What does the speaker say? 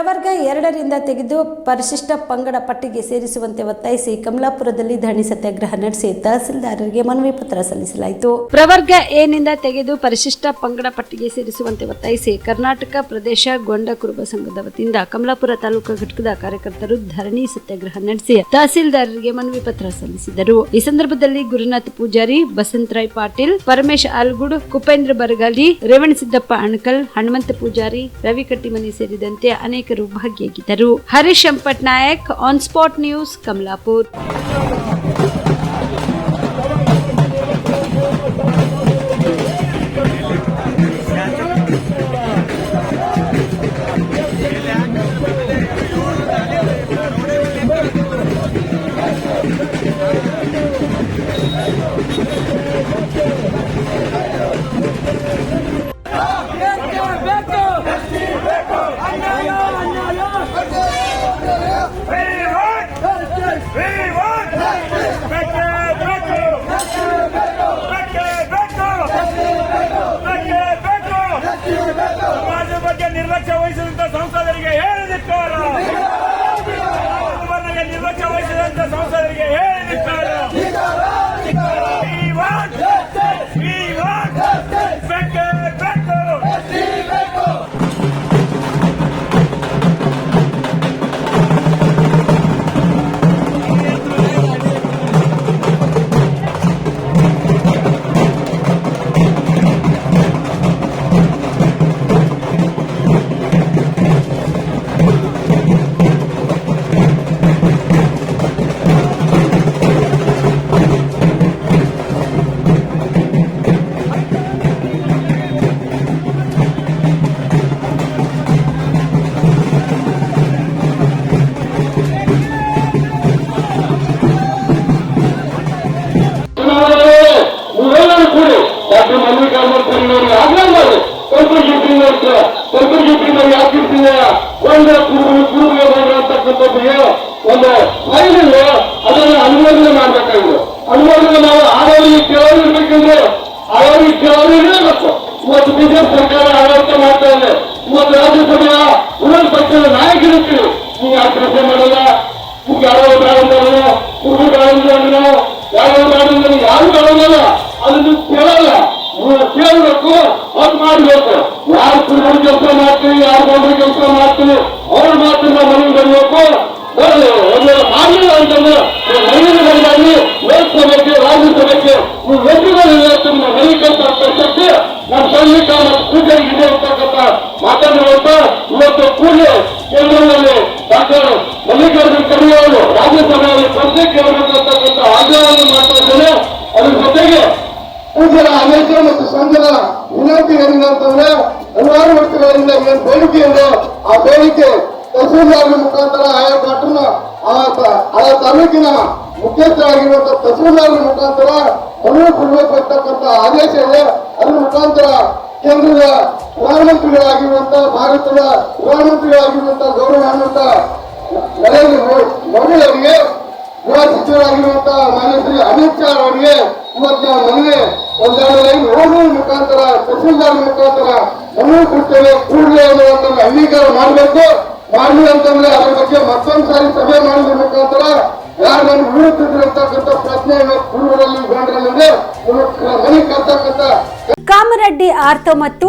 ಪ್ರವರ್ಗ ಎರಡರಿಂದ ತೆಗೆದು ಪರಿಶಿಷ್ಟ ಪಂಗಡ ಪಟ್ಟಿಗೆ ಸೇರಿಸುವಂತೆ ಒತ್ತಾಯಿಸಿ ಕಮಲಾಪುರದಲ್ಲಿ ಧರಣಿ ಸತ್ಯಾಗ್ರಹ ನಡೆಸಿ ತಹಸೀಲ್ದಾರರಿಗೆ ಮನವಿ ಪತ್ರ ಸಲ್ಲಿಸಲಾಯಿತು. ಪ್ರವರ್ಗ ಎನಿಂದ ತೆಗೆದು ಪರಿಶಿಷ್ಟ ಪಂಗಡ ಪಟ್ಟಿಗೆ ಸೇರಿಸುವಂತೆ ಒತ್ತಾಯಿಸಿ ಕರ್ನಾಟಕ ಪ್ರದೇಶ ಗೊಂಡ ಕುರುಬ ಸಂಘದ ವತಿಯಿಂದ ಕಮಲಾಪುರ ತಾಲೂಕು ಘಟಕದ ಕಾರ್ಯಕರ್ತರು ಧರಣಿ ಸತ್ಯಾಗ್ರಹ ನಡೆಸಿ ತಹಸೀಲ್ದಾರರಿಗೆ ಮನವಿ ಪತ್ರ ಸಲ್ಲಿಸಿದರು. ಈ ಸಂದರ್ಭದಲ್ಲಿ ಗುರುನಾಥ್ ಪೂಜಾರಿ, ಬಸಂತರಾಯ್ ಪಾಟೀಲ್, ಪರಮೇಶ್ ಆಲ್ಗುಡ್, ಕುಪೇಂದ್ರ ಬರಗಾಲಿ, ರೇವಣಸಿದ್ದಪ್ಪ ಅಣಕಲ್, ಹನುಮಂತ ಪೂಜಾರಿ ರವಿ ಕಟ್ಟಿಮನಿ ಸೇರಿದಂತೆ ಅನೇಕರು ಭಾಗಿಯಾಗಿದ್ದರು. Harish ಅಂಪಟ್ Nayak on spot news Kamalapur. ಸಮಾಜದ ಬಗ್ಗೆ ನಿರ್ಲಕ್ಷ್ಯ ವಹಿಸಿದಂತ ಸಂಸದರಿಗೆ ಡಾಕ್ಟರ್ ಮಲ್ಲಿಕಾರ್ಜುನ ಖರ್ಗೆ ಆಗ್ರಹ ಮಾಡಿ ಕಲ್ಪನೆ ಒಂದು ಕಲ್ಪನೆ ಶಿಫ್ಟಿಂಗ್ ಯಾಕಿರ್ತೀವಿ ಒಂದು ಕುರುಬು ಕುರುಬಿಗೆ ಮಾಡಿರ್ತಕ್ಕಂಥದ್ದಿಗೆ ಒಂದು ಫೈಲ್ ಇದೆ ಅದನ್ನು ಅನುಮೋದನೆ ಮಾಡಬೇಕಾಗಿದೆ ಅನುಮೋದನೆ ನಾವು ಆಡಳಿತ ಕೇಳೋರಿರ್ಬೇಕಂದ್ರೆ ಆಡಳಿತ ಕೇಳೋರಿಗೆ ಇರಬೇಕು ಇವತ್ತು ಬಿಜೆಪಿ ಸರ್ಕಾರ ಆಡಳಿತ ಮಾಡ್ತಾ ಇದೆ ಇವತ್ತು ರಾಜ್ಯಸಭೆಯ ವಿರೋಧ ಪಕ್ಷದ ನಾಯಕರಿರ್ತೀವಿ ನೀವು ಯಾಕೆ ಕೆಲಸ ಮಾಡಲ್ಲ ನಿಮ್ಗೆ ಯಾವ ಬೇಡ ಕುರುಬು ಬೇಡ ಯಾರು ಮಾಡಿದ್ರೆ ಯಾರು ಹೇಳೋದಲ್ಲ ರಾಜ್ಯಸಭೆಗೆ ನೀವು ವೆಚ್ಚಗಳಿಲ್ಲ ತುಂಬ ಮನೆ ಕೆಲಸ ಪ್ರಸಕ್ತಿ ನಮ್ಮ ಸೈನಿಕ ಮತ್ತು ಪೂಜೆಗೆ ಇದೆ ಅಂತಕ್ಕಂಥ ಇವತ್ತು ಕೂಡಲೇ ಕೇಂದ್ರದಲ್ಲಿ ಡಾಕ್ಟರ್ ಮಲ್ಲಿಕಾರ್ಜುನ ಖರ್ಗೆ ಅವರು ರಾಜ್ಯಸಭೆಯಲ್ಲಿ ಸ್ಪರ್ಧೆ ಕೇಳಬೇಕಂತಕ್ಕಂಥ ಆಗ್ರಹವನ್ನು ಮಾಡ್ತಾ ಇದ್ದೇನೆ. ಅದ್ರ ಜೊತೆಗೆ ಮತ್ತು ಸಂಘದ ವಿನಂತಿ ಏನಿದೆ ಅಂತಂದ್ರೆ ಏನ್ ಬೇಡಿಕೆ ಆ ಬೇಡಿಕೆ ತಹಸೀಲ್ದಾರ್ ಮುಖಾಂತರ ಆಯಾ ಡಾಕ್ಟರ್ನ, ಆ ತಾಲೂಕಿನ ಮುಖ್ಯಸ್ಥರಾಗಿರುವಂತಹ ತಹಸೀಲ್ದಾರ್ ಮುಖಾಂತರ ಮನವಿ ಕೊಡಬೇಕು ಅಂತಕ್ಕಂಥ ಆದೇಶ ಇದೆ ಅದ್ರ ಮುಖಾಂತರ ಕೇಂದ್ರದ ಪ್ರಧಾನಮಂತ್ರಿಗಳಾಗಿರುವಂತಹ ಭಾರತದ ಪ್ರಧಾನಮಂತ್ರಿಗಳಾಗಿರುವಂತಹ ಗೌರವಾನ್ವಿತ ನರೇಂದ್ರ ಮೋದಿ ಅವರಿಗೆ, ಗೃಹ ಸಚಿವರಾಗಿರುವಂತಹ ಮಾನ್ಯ ಶ್ರೀ ಅಮಿತ್ ಶಾ ಅವರಿಗೆ ಇವತ್ತು ನಾವು ಮನವಿ ಒಂದೆರಡು ಲೈನ್ ಓದುವ ಮುಖಾಂತರ ತಹಸೀಲ್ದಾರ್ ಮುಖಾಂತರ ಮನವಿ ಕೊಡ್ತೇವೆ. ಕೂಡಲೇ ಅನ್ನುವಂಥ ಅಂಗೀಕಾರ ಮಾಡಬೇಕು. ಮಾಡಿ ಅಂತಂದ್ರೆ ಅದರ ಬಗ್ಗೆ ಮತ್ತೊಂದು ಸಾರಿ ಸಭೆ ಮಾಡೋದ್ರ ಮುಖಾಂತರ ಯಾರು ನಾನು ಉಳಿಯುತ್ತಿದ್ದಂತಕ್ಕಂಥ ಇವತ್ತು ಪೂರ್ವದಲ್ಲಿ ಕಾಮರೆಡ್ಡಿ ಆರ್ಥೋ ಮತ್ತು